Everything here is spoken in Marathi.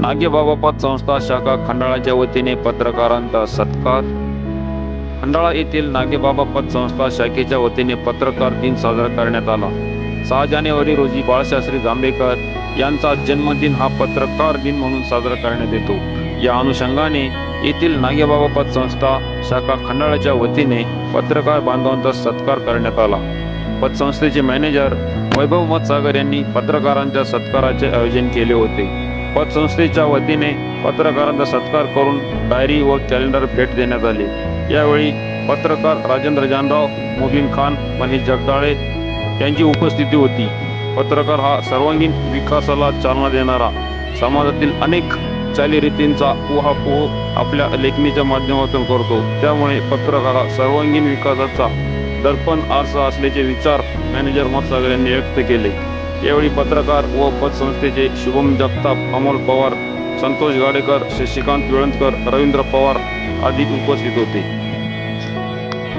नागेबाबा पतसंस्था शाखा खंडाळाच्या वतीने पत्रकारांचा सत्कार. खंडाळा येथील नागेबाबा पतसंस्था शाखेच्या वतीने पत्रकार दिन साजरा करण्यात आला. सहा जानेवारी रोजी बाळशास्त्री जांभेकर यांचा जन्मदिन हा पत्रकार दिन म्हणून साजरा करण्यात येतो. या अनुषंगाने येथील नागेबाबा पतसंस्था शाखा खंडाळाच्या वतीने पत्रकार बांधवांचा सत्कार करण्यात आला. पतसंस्थेचे मॅनेजर वैभव मतसागर यांनी पत्रकारांच्या सत्काराचे आयोजन केले होते. पतसंस्थेच्या वतीने पत्रकारांचा सत्कार करून डायरी व कॅलेंडर भेट देण्यात आली. यावेळी पत्रकार राजेंद्र जानराव मुबीन खान महेश जगदाळे यांची उपस्थिती होती. पत्रकार हा सर्वांगीण विकासाला चालना देणारा. समाजातील अनेक चालीरीतींचा उहापोह आपल्या लेखणीच्या माध्यमातून करतो. त्यामुळे पत्रकार हा सर्वांगीण विकासाचा दर्पण आरसा असल्याचे विचार मॅनेजर मतसागर यांनी व्यक्त केले. यावेळी पत्रकार व पतसंस्थेचे शुभम जगताप अमोल पवार संतोष गाडेकर शशिकांत विळंदकर रवींद्र पवार आदी उपस्थित होते.